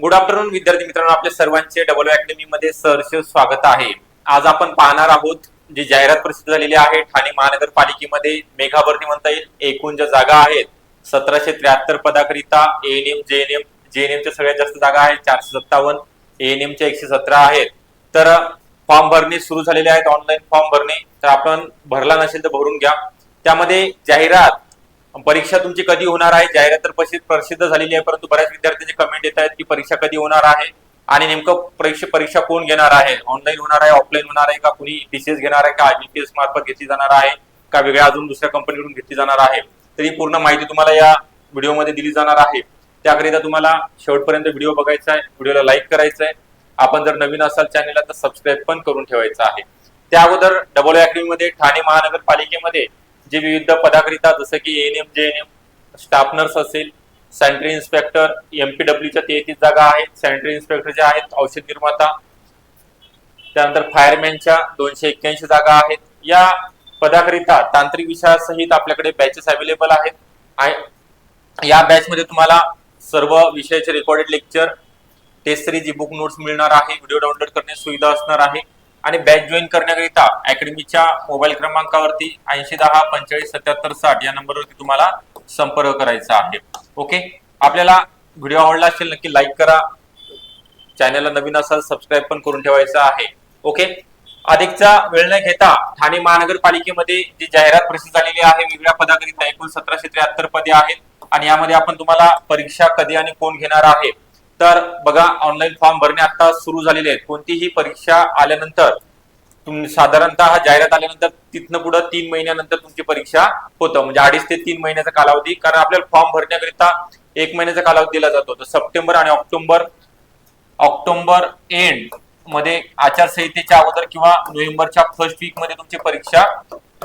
Good afternoon विद्यार्थी मित्रांनो. आपल्या सर्वांचे डबल अकॅडमी मध्ये सहर्ष स्वागत आहे. आज आपण पाहणार आहोत जी जाहिरात प्रसिद्ध झालेली आहे ठाणे महानगरपालिकेमध्ये मेघा भरती म्हणता येईल एकूण ज्या जागा आहेत सतराशे त्र्याहत्तर पदाकरिता एएनएम जेएनएम जेएनएमच्या सगळ्यात जास्त जागा आहेत चारशे सत्तावन्न एएनएम एकशे सतरा आहेत. तर फॉर्म भरणे सुरू झालेले आहेत ऑनलाईन फॉर्म भरणे. तर आपण भरला नसेल तर भरून घ्या. त्यामध्ये जाहिरात परीक्षा तुमची कधी होणार आहे? जाहिरात तर प्रसिद्ध प्रसिद्ध झालेली आहे परंतु बऱ्याच विद्यार्थ्यांचे कमेंट येत आहेत की परीक्षा कधी होणार आहे? आणि नेमकं परीक्षा परीक्षा कोण घेणार आहे? ऑनलाईन होणार आहे ऑफलाईन होणार आहे का कुणी टीसीएस घेणार आहे का आयबीपीएस मार्फत घेतली जाणार आहे का वेगळ्या अजून दुसऱ्या कंपनीकडून घेतली जाणार आहे? तर ही पूर्ण माहिती तुम्हाला या व्हिडिओमध्ये दिली जाणार आहे. त्याकरिता तुम्हाला शेवटपर्यंत व्हिडिओ बघायचा आहे व्हिडिओला लाईक करायचा आहे. आपण जर नवीन असाल चॅनलला तर सबस्क्राईब पण करून ठेवायचं आहे. त्या अगोदर डबल अकॅडमीमध्ये ठाणे महानगरपालिकेमध्ये जे विविध पदाकरिता जसं की एनएम जे एन एम स्टाफ नर्स असेल सॅनिटरी इन्स्पेक्टर एमपीडब्ल्यूच्या तेहतीस जागा आहेत सॅनिटरी इन्स्पेक्टर ज्या आहेत औषध निर्माता त्यानंतर फायरमॅनच्या दोनशे एक्क्याऐंशी जागा आहेत. या पदाकरिता तांत्रिक विषयासहित आपल्याकडे बॅचेस अवेलेबल आहेत. आणि या बॅच मध्ये तुम्हाला सर्व विषयाचे recorded lecture test series book notes मिळणार आहे. व्हिडिओ डाउनलोड करण्याची सुविधा असणार आहे. आणि बॅच जॉईन करण्याकरिता अकॅडमीच्या मोबाईल क्रमांकावरती ऐंशी दहा पंचेचाळीस सत्याहत्तर साठ या नंबरवरती तुम्हाला संपर्क करायचा आहे. ओके आपल्याला व्हिडिओ आवडला असेल नक्की लाईक करा. चॅनलला नवीन असाल सबस्क्राईब पण करून ठेवायचं आहे. ओके अधिकचा वेळ न घेता ठाणे महानगरपालिकेमध्ये जी जाहिरात प्रसिद्ध झालेली आहे वेगळ्या पदाकरिता एकूण सतराशे त्र्याहत्तर पदे आहेत. आणि यामध्ये आपण तुम्हाला परीक्षा कधी आणि कोण घेणार आहे? तर बघा ऑनलाईन फॉर्म भरणे आता सुरू झालेले आहेत. कोणतीही परीक्षा आल्यानंतर तुम्ही साधारणतः जाहिरात आल्यानंतर तिथनं पुढे तीन महिन्यानंतर तुमची परीक्षा होतं. म्हणजे अडीच ते तीन महिन्याचा कालावधी कारण आपल्याला फॉर्म भरण्याकरिता एक महिन्याचा कालावधी दिला जातो. तर सप्टेंबर आणि ऑक्टोबर ऑक्टोबर एंडमध्ये आचारसंहितेच्या अगोदर किंवा नोव्हेंबरच्या फर्स्ट वीकमध्ये तुमची परीक्षा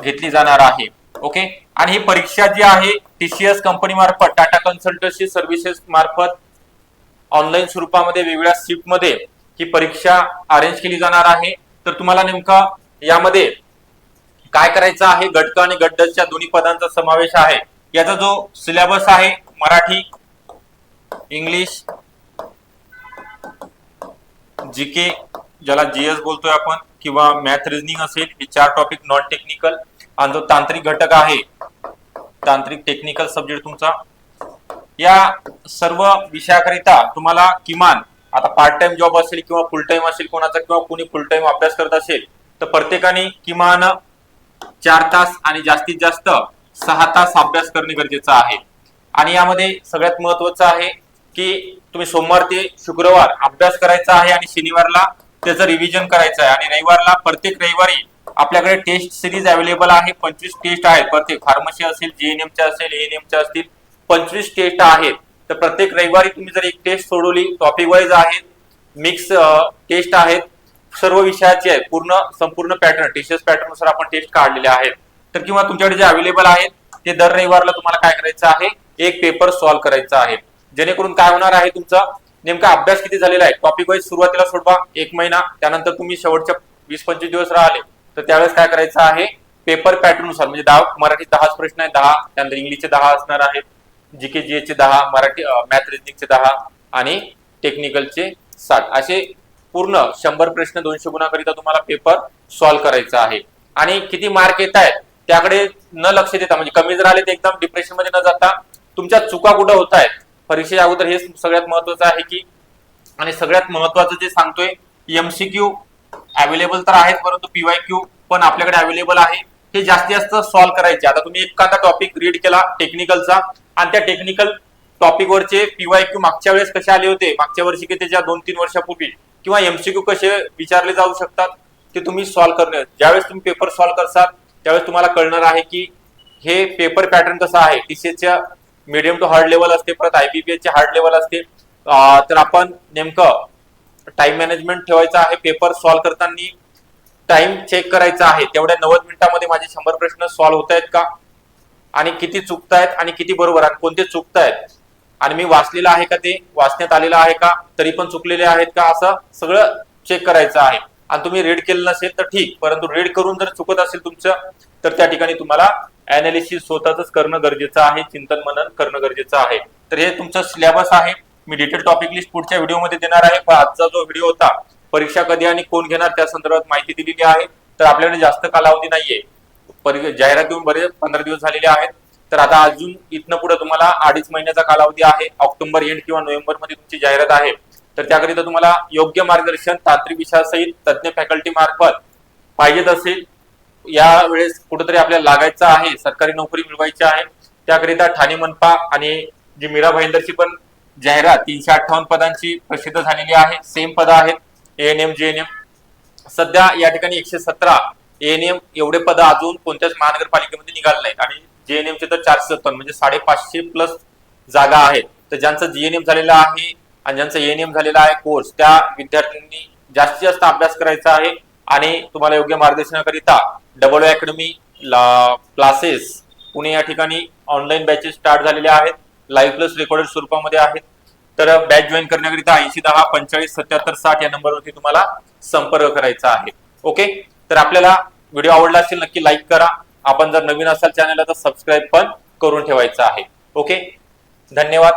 घेतली जाणार आहे. ओके आणि ही परीक्षा जी आहे टीसीएस कंपनी मार्फत टाटा कन्सल्टन्सी सर्व्हिसेस मार्फत ऑनलाईन स्वरूपामध्ये वेगवेगळ्या शिफ्टमध्ये ही परीक्षा अरेंज केली जाणार आहे. तर तुम्हाला नेमका यामध्ये काय करायचं आहे? गटक आणि गड्डच्या दोन्ही पदांचा समावेश आहे. याचा जो सिलेबस आहे मराठी इंग्लिश जीके ज्याला जीएस बोलतोय आपण किंवा मॅथ रिझनिंग असेल हे चार टॉपिक नॉन टेक्निकल आणि जो तांत्रिक घटक आहे तांत्रिक टेक्निकल सब्जेक्ट तुमचा या सर्व विषयाकरिता तुम्हाला किमान आता पार्ट टाइम जॉब असेल किंवा फुल टाइम असेल कोणाचा किंवा कोणी फुल टाइम अभ्यास करत असेल तर प्रत्येकाने किमान चार तास आणि जास्तीत जास्त सहा तास अभ्यास करणे गरजेचं आहे. आणि यामध्ये सगळ्यात महत्वाचं आहे की तुम्ही सोमवार ते शुक्रवार अभ्यास करायचा आहे आणि शनिवारला त्याचं रिव्हिजन करायचं आहे. आणि रविवारला प्रत्येक रविवारी आपल्याकडे टेस्ट सिरीज अवेलेबल आहे. पंचवीस टेस्ट आहेत. प्रत्येक फार्मसी असेल जीएनएमच्या असेल एएनएमच्या असतील पंचवीस टेस्ट आहेत. तर प्रत्येक रविवारी तुम्ही जर एक टेस्ट सोडवली टॉपिक वाईज आहेत मिक्स टेस्ट आहेत सर्व विषयाचे आहेत पूर्ण संपूर्ण पॅटर्न टीचर्स पॅटर्ननुसार आपण टेस्ट काढलेले आहेत. तर किंवा तुमच्याकडे जे अवेलेबल आहेत ते दर रविवारला तुम्हाला काय करायचं आहे एक पेपर सॉल्व्ह करायचा आहे. जेणेकरून काय होणार आहे तुमचा नेमका अभ्यास किती झालेला आहे टॉपिक वाईज सुरुवातीला सोडवा एक महिना त्यानंतर तुम्ही शेवटच्या वीस पंचवीस दिवस राहिले तर त्यावेळेस काय करायचं आहे पेपर पॅटर्ननुसार म्हणजे दहा मराठी दहाच प्रश्न आहे दहा त्यानंतर इंग्लिशचे दहा असणार आहेत जीके जी चे दहा मराठी मॅथ रिजनिंगचे दहा आणि टेक्निकलचे साठ असे पूर्ण शंभर प्रश्न दोनशे गुणाकरिता तुम्हाला पेपर सॉल्व्ह करायचा आहे. आणि किती मार्क येत आहेत त्याकडे न लक्ष देता म्हणजे कमी जर आले तर एकदम डिप्रेशनमध्ये न जाता तुमच्या चुका कुठं होत आहेत? परीक्षेच्या अगोदर हे सगळ्यात महत्वाचं आहे की आणि सगळ्यात महत्वाचं जे सांगतोय एमसीक्यू अवेलेबल तर आहेत परंतु पीवाय क्यू पण आपल्याकडे अवेलेबल आहे. हे जास्तीत जास्त सॉल्व्ह करायचे. आता तुम्ही एखादा टॉपिक रीड केला टेक्निकलचा आणि त्या टेक्निकल टॉपिक वरचे पीवाय क्यू मागच्या वेळेस कसे आले होते? मागच्या वर्षी की त्याच्या दोन तीन वर्षापूर्वी? किंवा एमसीक्यू कसे विचारले जाऊ शकतात? ते तुम्ही सॉल्व्ह करणे ज्यावेळेस तुम्ही पेपर सॉल्व्ह करसाल त्यावेळेस तुम्हाला कळणार आहे की हे पेपर पॅटर्न कसं आहे? टीसीएसच्या मिडियम टू हार्ड लेवल असते परत आयबीपीएसचे हार्ड लेवल असते. तर आपण नेमकं टाइम मॅनेजमेंट ठेवायचं आहे पेपर सॉल्व्ह करताना टाइम चेक करायचा आहे. तेवढ्या नव्वद मिनिटांमध्ये माझे शंभर प्रश्न सॉल्व्ह होत आहेत का? आणि किती चुकतायत आणि किती बरोबर आणि कोणते चुकतायत. आणि मी वाचलेलं आहे का ते? वाचण्यात आलेलं आहे का? तरी पण चुकलेले आहेत का? असं सगळं चेक करायचं आहे. आणि तुम्ही रीड केलं नसेल तर ठीक परंतु रीड करून जर चुकत असेल तुमचं तर त्या ठिकाणी तुम्हाला अनालिसिस स्वतःच करणं गरजेचं आहे चिंतन मनन करणं गरजेचं आहे. तर हे तुमचं सिलेबस आहे. मी डिटेल टॉपिक लिस्ट पुढच्या व्हिडिओमध्ये देणार आहे. पण आजचा जो व्हिडिओ होता परीक्षा कधी आणि कोण घेणार त्या संदर्भात माहिती दिलेली आहे. तर आपल्याकडे जास्त कालावधी नाहीये. परी- जाहिरात बरेच पंधरा दिवस झालेले आहेत. तर आता अजून इथनं पुढे तुम्हाला अडीच महिन्याचा कालावधी आहे. ऑक्टोबर एंड किंवा नोव्हेंबरमध्ये तुमची जाहिरात आहे. तर त्याकरिता तुम्हाला योग्य मार्गदर्शन तांत्रिक विषयासहित तज्ज्ञ फॅकल्टी मार्फत पाहिजेत असेल. या वेळेस कुठेतरी आपल्याला लागायचं आहे. सरकारी नोकरी मिळवायची आहे. त्याकरिता ठाणे मनपा आणि जी मीरा भाईंदरची पण जाहिरात तीनशे अठ्ठावन्न पदांची प्रसिद्ध झालेली आहे. सेम पद आहेत. एएनएम जेएनएम सध्या या ठिकाणी एकशे सतरा एएनएम एवढे पद अजून कोणत्याच महानगरपालिकेमध्ये निघाले नाहीत. आणि जेएनएमचे तर चारशे सत्तावन्न म्हणजे साडेपाचशे प्लस जागा आहेत. तर ज्यांचं जीएनएम झालेलं आहे आणि ज्यांचं एएनएम झालेला आहे कोर्स त्या विद्यार्थ्यांनी जास्तीत जास्त अभ्यास करायचा आहे. आणि तुम्हाला योग्य मार्गदर्शनाकरिता डबल अकॅडमी क्लासेस पुणे या ठिकाणी ऑनलाईन बॅचेस स्टार्ट झालेले आहेत. लाईव्ह प्लस रेकॉर्डेड स्वरूपामध्ये आहेत. तर बॅच जॉईन करण्याकरिता ऐंशी दहा पंचेचाळीस सत्याहत्तर साठ या नंबरवरती तुम्हाला संपर्क करायचा आहे. ओके तर आपल्याला व्हिडिओ आवडला असेल नक्की लाईक करा. आपण जर नवीन असाल चॅनलला तर सबस्क्राईब पण करून ठेवायचं आहे. ओके धन्यवाद.